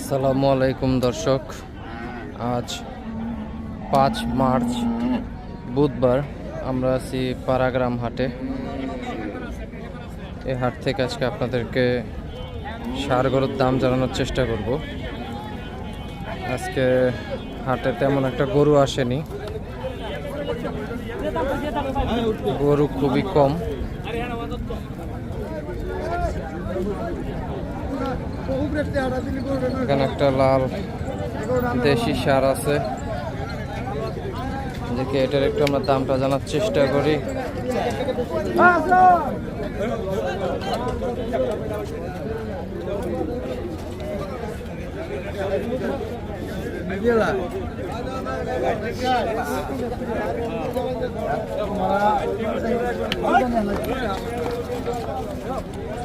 আসসালামু আলাইকুম, দর্শক। আজ পাঁচ মার্চ, বুধবার। আমরা আছি পাড়াগ্রাম হাটে। এই হাট থেকে আজকে আপনাদেরকে সার গরুর দাম জানানোর চেষ্টা করব। আজকে হাটে তেমন একটা গরু আসেনি। গরু খুবই কম। এখানে একটা লাল দেশি সার আছে। দেখি এটার একটু আমরা দামটা জানার চেষ্টা করি।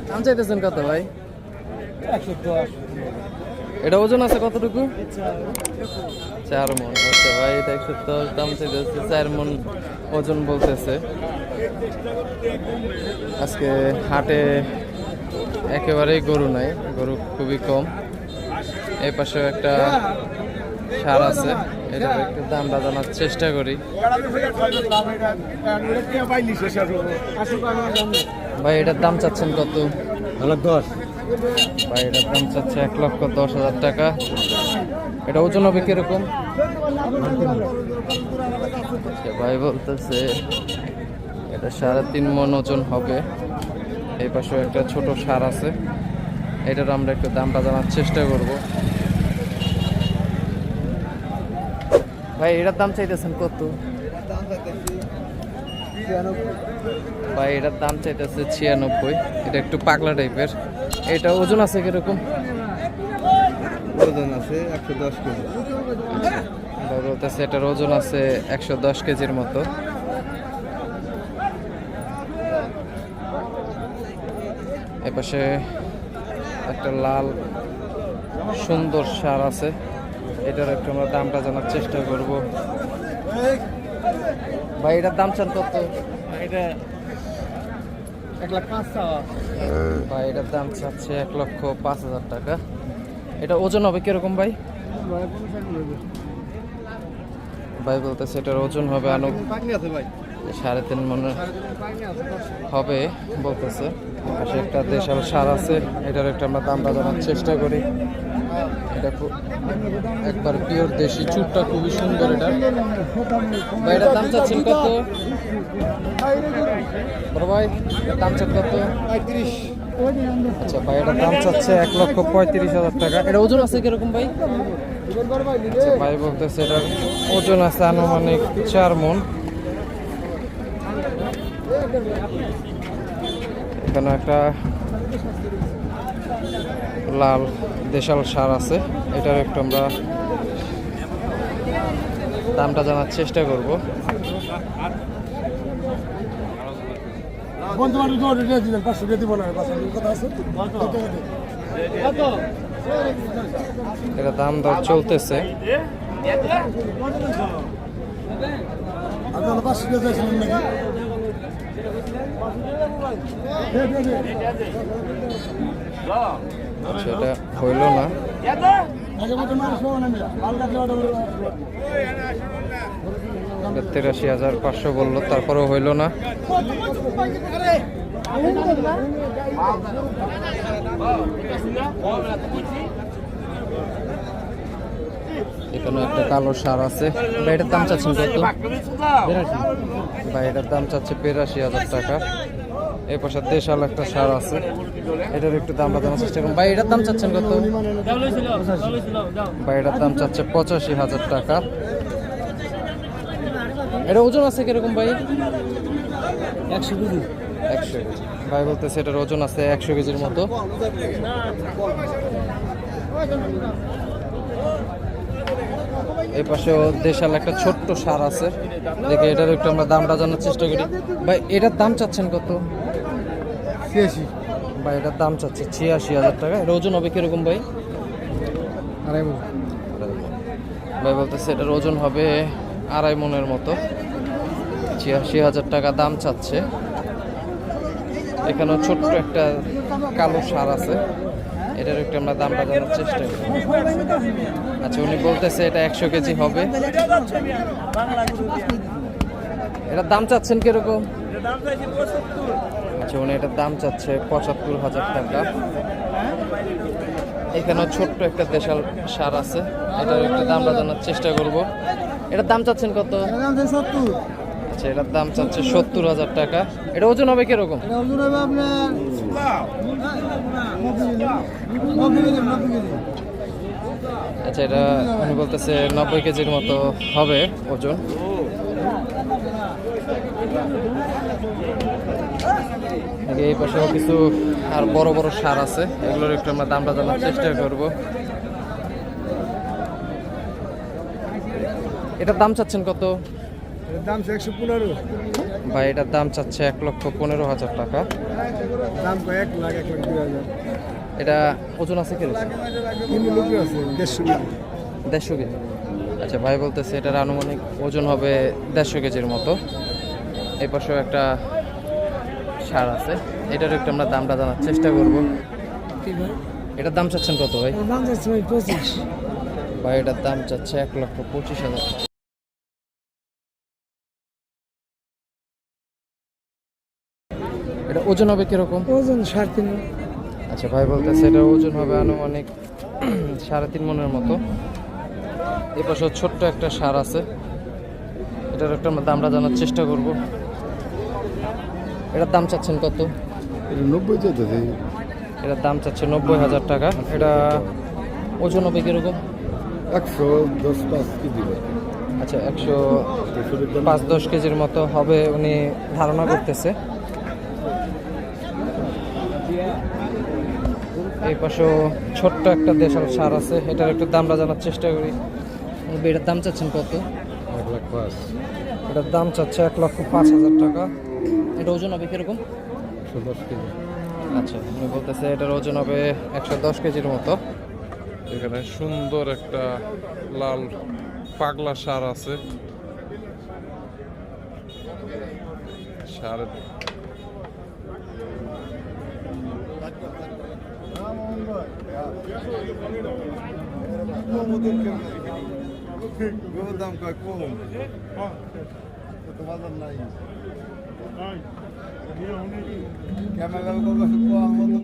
দাম চাইতেছেন কত ভাই? এটা ওজন আছে কতটুকু? চার মন আচ্ছা ভাই, এটা একশো দশ দাম চাইতেছে, চার মন ওজন বলতেছে। আজকে হাটে একেবারেই গরু নাই, গরু খুবই কম। এই পাশে একটা সার আছে, এটা একটু দামটা জানার চেষ্টা করি। ভাই, এটার দাম চাচ্ছেন কত? দশ। ভাই এটার দাম চাচ্ছে এক লক্ষ দশ হাজার টাকা। এটা ওজন হবে কীরকম? ভাই বলতেছে, এটা সাড়ে তিন মন ওজন হবে। এই পাশে একটা ছোট সার আছে। এটার আমরা একটু দামটা জানার চেষ্টা করব। ভাই, এটার দাম চাইতেছেন কত? ভাই, এটার দাম চাইতেছে ছিয়ানব্বই। এটা একটু পাগলা টাইপের এটা ওজন আছে কীরকম? ওজন আছে একশো দশ কেজি। বলতেছে এটার ওজন আছে একশো দশ কেজির মতো। এপাশে একটা লাল সুন্দর সার আছে। এটার একটু আমরা দামটা জানার চেষ্টা করব। ভাই এটার দাম চান কত? এটা এক লাখ পাঁচ চাওয়া ভাই, এটার দাম চাচ্ছে এক লক্ষ পাঁচ হাজার টাকা। এটা ওজন হবে কীরকম ভাই? ভাই বলতেছে এটার ওজন হবে আনুক। সাড়ে তিন মনে হবে, বলতেছে। পাশে একটা দেশাল সার আছে, এটার একটা আমরা দামটা জানার চেষ্টা করি। এটা খুব একবার পিওর দেশি চুটটা খুবই সুন্দর এটা। ভাই, এটার দাম চাচ্ছেন কত? বড় ভাই দাম কত? পঁয়ত্রিশ। আচ্ছা ভাই এটার দাম চাচ্ছে এক লক্ষ পঁয়ত্রিশ হাজার টাকা। এটা ওজন আছে কীরকম ভাই? আচ্ছা ভাই বলতেছে এটার ওজন আছে আনুমানিক চার মন। এখানে একটা লাল দেশাল সার আছে। এটার একটু আমরা দামটা জানার চেষ্টা করব। বন্ধু বান্ধব দৌড় দিয়ে দিলেন পাঁচশো দিয়ে দিব না পাঁচশো কথা আছে? এটা দাম দর চলতেছে। আপনারা পাঁচশো দিয়ে দিয়েছিলেন নাকি? দে। আচ্ছা এটা হইল না। তেরাশি হাজার পাঁচশো বলল, তারপরেও হইল না। এখানে একটা কালো সার আছে। এটার দাম চাচ্ছেন কত? ভাই দাম চাচ্ছে বিরাশি হাজার টাকা। এই পাশে দেশাল একটা সার আছে। এটার একটু দাম বাজানোর চেষ্টা করুন। ভাই দাম চাচ্ছেন কত? ভাই দাম চাচ্ছে পঁচাশি হাজার টাকা। এটা ওজন আছে কীরকম ভাই? একশো কেজি। একশো কেজি। ভাই বলতেছে এটার ওজন আছে একশো কেজির মতো। এই পাশেও দেশাল একটা ছোট্ট সার আছে। দেখে এটার একটু আমরা দামটা জানার চেষ্টা করি। ভাই এটার দাম চাচ্ছেন কত? ছিয়াশি। ভাই এটার দাম চাচ্ছে ছিয়াশি হাজার টাকা। এর ওজন হবে কীরকম ভাই? আড়াই ভাই বলতেছে এটার ওজন হবে আড়াই মনের মতো। ছিয়াশি হাজার টাকা দাম চাচ্ছে। এখানে ছোট্ট একটা কালো সার আছে। এটার একটু আমরা দামটা জানার চেষ্টা করি। আচ্ছা উনি বলতেছে এটা একশো কেজি হবে। এটার দাম চাচ্ছেন কীরকম? আচ্ছা উনি এটার দাম চাচ্ছে পঁচাত্তর হাজার টাকা। এখানে ছোট্ট একটা দেশাল সার আছে। এটার একটু দামটা জানার চেষ্টা করব। এটার দাম চাচ্ছেন কত? আচ্ছা এটার দাম চাচ্ছে সত্তর হাজার টাকা। এটা ওজন হবে কীরকম? আচ্ছা এটা উনি বলতেছে নব্বই কেজির মতো হবে ওজন। এই পাশেও কিছু আর বড় বড় সার আছে এগুলোর একটু আমরা দামটা জানার চেষ্টা করব। এটার দাম চাচ্ছেন কত? দাম একশো পনেরো। ভাই এটার দাম চাচ্ছে এক লক্ষ পনেরো হাজার টাকা। দাম এক লাখ এক লাখ দুই হাজার। এটা ওজন আছে দেড়শো কেজি দেড়শো কেজি। আচ্ছা ভাই বলতেছে এটার আনুমানিক ওজন হবে দেড়শো কেজির মতো। এই পাশেও একটা সার আছে। এটার একটু আমরা দামটা জানার চেষ্টা করব। এটার দাম চাচ্ছেন কত ভাই? ভাই এটার দাম চাচ্ছে এক লক্ষ পঁচিশ হাজার এটা ওজন হবে কীরকম? ওজন সাড়ে তিন আচ্ছা ভাই বলতেছে এটা ওজন হবে আনুমানিক সাড়ে তিন মনের মতো। এ পাশে ছোট্ট একটা সার আছে। এটার একটা আমরা দামটা জানার চেষ্টা করব। এটার দাম চাচ্ছেন কত? নব্বই চাইতেছে। এটার দাম চাচ্ছে নব্বই হাজার টাকা। এটা ওজন হবে কীরকম? একশো দশ পাঁচ কেজি আচ্ছা একশো পাঁচ দশ কেজির মতো হবে উনি ধারণা করতেছে। এই পাশেও ছোট্ট একটা দেশাল সার আছে এটার একটু দামটা জানার চেষ্টা করি। এটার দাম চাচ্ছেন কত? এক লাখ পাঁচ। এটার দাম চাচ্ছে এক লক্ষ পাঁচ হাজার টাকা। এটা ওজন হবে কীরকম? একশো দশ কেজি। আচ্ছা উনি বলতেছে এটার ওজন হবে একশো দশ কেজির মতো। এখানে সুন্দর একটা লাল পাগলা সার আছে। সার। দাম কয় কম? নাই। কম